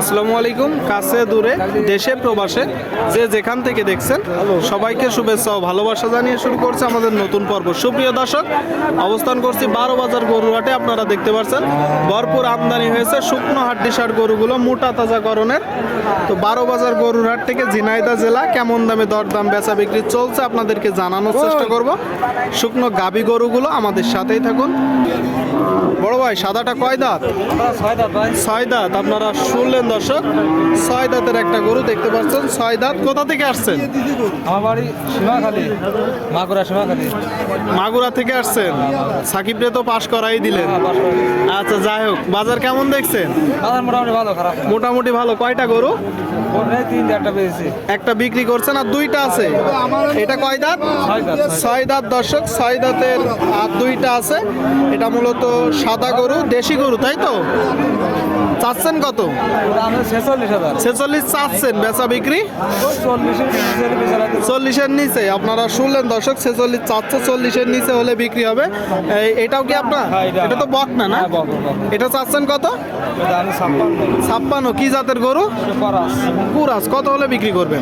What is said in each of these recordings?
আসসালামু আলাইকুম। কাছে, দূরে, দেশে, প্রবাসে, যে যেখান থেকে দেখছেন, সবাইকে শুভেচ্ছা ও ভালোবাসা জানিয়ে শুরু করছে আমাদের নতুন পর্ব। সুপ্রিয় দর্শক, অবস্থান করছি বারো বাজার গরুহাটে আপনারা দেখতে পাচ্ছেন, ভরপুর আমদানি হয়েছে শুকনো হাড্ডি সার গরুগুলো মোটা তাজাকরণের তো বারো বাজার গরুর হাট থেকে ঝিনাইদা জেলা কেমন দামে দরদাম বেচা বিক্রি চলছে আপনাদেরকে জানানোর চেষ্টা করব। শুকনো গাবি গরুগুলো আমাদের সাথেই থাকুন। বড় ভাই সাদাটা কয় দাঁত? ছয় দাঁত। আপনারা শুনলেন দর্শক ছয় দাঁতের একটা গরু দেখতে পাচ্ছেন। ছয় দাঁত কোথা থেকে আসছেন? আমার বাড়ি সীমাখালী মাগুরা সীমাখালী। মাগুরা থেকে আসছেন। সাকিবরে তো পাশ করাই দিলেন। আচ্ছা যাই হোক বাজার কেমন দেখছেন? বাজার মোটামুটি ভালো খারাপ মোটামুটি ভালো। কয়টা গরু? একটা বিক্রি করছেন আর দুইটা আছে। এটা কয় দাঁত। ছয় দাঁত দর্শক ছয় দাঁতের আর দুইটা আছে। এটা মূলত সাদা গরু দেশি গরু তাই তো? চাচ্ছেন কত? ছেচল্লিশ চাচ্ছেন বেচা বিক্রি? চল্লিশের নিচে আপনারা শুনলেন দর্শক ছেচল্লিশ চারশো চল্লিশের নিচে হলে বিক্রি হবে। এটাও কি আপনার? হ্যাঁ, এটা তো বক না না? হ্যাঁ। এটা চাচ্ছেন কত? ছাপ্পান্ন। কি জাতের গরু? পরাস পুরাস কত হলে বিক্রি করবেন?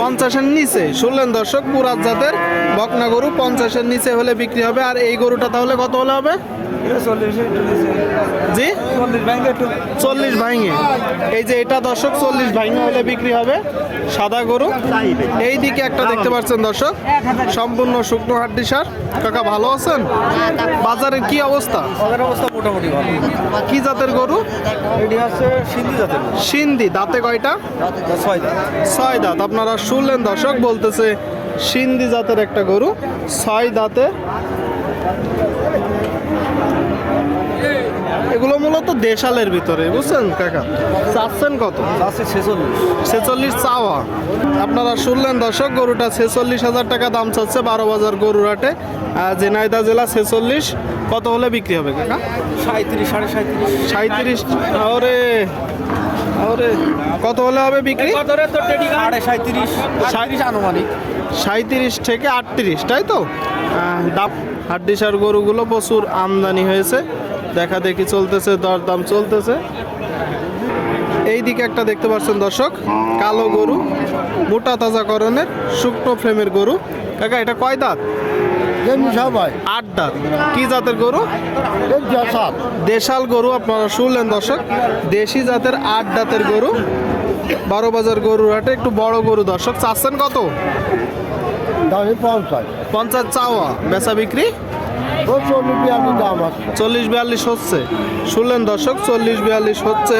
পঞ্চাশের নিচে। শুনলেন দর্শক পুরাস জাতের বকনা গরু পঞ্চাশের নিচে হলে বিক্রি হবে আর এই গরুটা তাহলে কত হলে হবে? জি? চল্লিশ ভাঙে। এই যে এটা দর্শক, চল্লিশ ভাঙে হলে বিক্রি হবে সাদা গরু। এই দিকে একটা দেখতে পাচ্ছেন দর্শক, সম্পূর্ণ শুকনো হাড্ডি সার। কাকা, ভালো আছেন? বাজারের কি অবস্থা? অবস্থা মোটামুটি ভালো কি জাতের গরু? এটি হচ্ছে সিন্ধি, দাঁতে কয়টা? ছয় দাঁত। আপনারা শুনলেন দর্শক, বলতেছে সিন্ধি জাতের একটা গরু, ছয় দাঁতে এগুলো মূলত দেশালের ভিতরে বুঝছেন কাকা? চাচ্ছেন কত? ছেচল্লিশ। ছেচল্লিশ চাওয়া। আপনারা শুনলেন দর্শক গরুটা ছেচল্লিশ হাজার টাকা দাম চাচ্ছে বারো বাজার গরুর হাটে। আহ, ঝিনাইদহ জেলা ছেচল্লিশ। কত হলে বিক্রি হবে কাকা? সাঁত্রিশ সাড়ে সাঁত্রিশ সাঁত্রিশ ওরে ওরে কত হলে হবে বিক্রি? সাড়ে সাঁত্রিশ সাঁত্রিশ আনুমানিক। সাঁত্রিশ থেকে আটত্রিশ তাই তো? দাম হাড্ডিসার গরুগুলো প্রচুর আমদানি হয়েছে। দেখা দেখি চলতেছে দরদাম চলতেছে। এই দিকে একটা দেখতে পাচ্ছেন দর্শক কালো গরু মোটা তাজা করণের শুকনো ফ্রেমের গরু। কাকা এটা কয় দাঁত? আট দাঁত। কি জাতের গরু? দেশাল গরু আপনারা শুনলেন দর্শক। দেশি জাতের আট দাঁতের গরু। বারো বাজার গরুর হাটে একটু বড় গরু দর্শক। চাচ্ছেন কত? পঞ্চাশ চাওয়া। বেচা বিক্রি? চল্লিশ, বিয়াল্লিশ হচ্ছে। শুনলেন দর্শক, চল্লিশ, বিয়াল্লিশ হচ্ছে।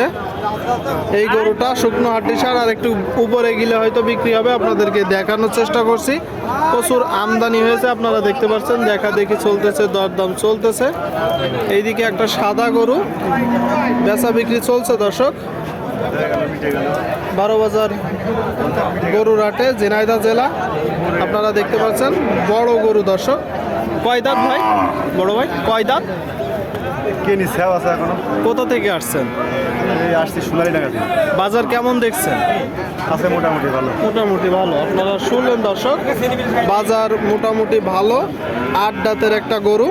এই গরুটা শুকনো হাড্ডি সার আর একটু উপরে গেলে হয়তো বিক্রি হবে। আপনাদেরকে দেখানোর চেষ্টা করছি। প্রচুর আমদানি হয়েছে, আপনারা দেখতে পাচ্ছেন। দেখা দেখি চলতেছে, দরদাম চলতেছে। এইদিকে একটা সাদা গরু। বেচা বিক্রি চলছে দর্শক। বারো বাজার গরুর হাটে ঝিনাইদহ জেলা। আপনারা দেখতে পাচ্ছেন, বড় গরু দর্শক। কয় দাঁত ভাই? বড় ভাই কয় দাঁত কে নি সেব আছে এখনও। কোথা থেকে আসছেন? এই আসছি সোনালি টাকা থেকে। বাজার কেমন দেখছেন? আছে মোটামুটি ভালো। মোটামুটি ভালো। আপনারা শুনলেন দর্শক বাজার মোটামুটি ভালো। আট দাঁতের একটা গরু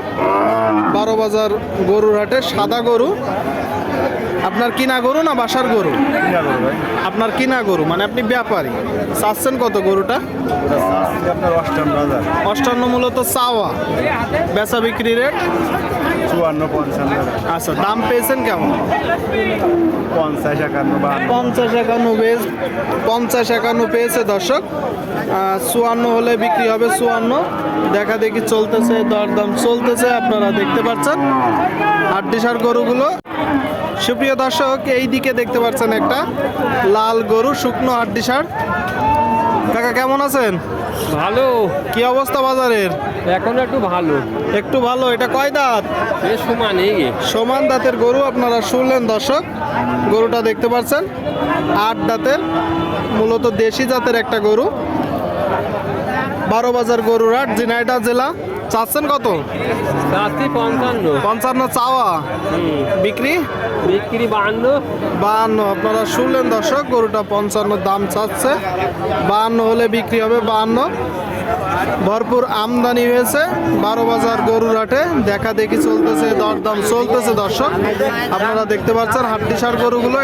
বারো বাজার গরুর হাটে সাদা গরু। আপনার কিনা গরু না বাসার গরু? আপনার কিনা গরু মানে আপনি ব্যাপারী। চাচ্ছেন কত গরুটা? অষ্টান্ন মূলত চাওয়া। বেচা বিক্রি রেট? চুয়ান্ন পঞ্চান্ন আচ্ছা দাম পেয়েছেন কেমন? পঞ্চাশ একান্ন পঞ্চাশ একান্ন পেজ পঞ্চাশ একান্ন পেয়েছে দর্শক। চুয়ান্ন হলে বিক্রি হবে চুয়ান্ন। দেখা দেখি চলতেছে দরদাম চলতেছে আপনারা দেখতে পাচ্ছেন। হাড্ডিসার গরুগুলো সুপ্রিয় দর্শক এই দিকে দেখতে পাচ্ছেন একটা লাল গরু শুকনো হাড্ডিসার কাকা কেমন আছেন? ভালো। কি অবস্থা বাজারের? এখন একটু ভালো। একটু ভালো এটা কয় দাঁত? বেশ সমান দাঁতের গরু আপনারা শুনলেন দর্শক গরুটা দেখতে পাচ্ছেন আট দাঁতের মূলত দেশি জাতের একটা গরু। বারো বাজার গরুর হাট ঝিনাইদহ জেলা। চাচ্ছেন কত? রাত্রি পঞ্চান্ন। পঞ্চান্ন চাওয়া। বিক্রি? বিক্রি বাহান্ন। বাহান্ন। আপনারা শুনলেন দর্শক গরুটা পঞ্চান্ন দাম চাচ্ছে। বাহান্ন হলে বিক্রি হবে বাহান্ন। ভরপুর আমদানি হয়েছে। বারো বাজার গরুর হাটে দেখা দেখি চলতেছে দরদাম চলতেছে দর্শক। আপনারা দেখতে পাচ্ছেন হাড্ডিসার গরুগুলো।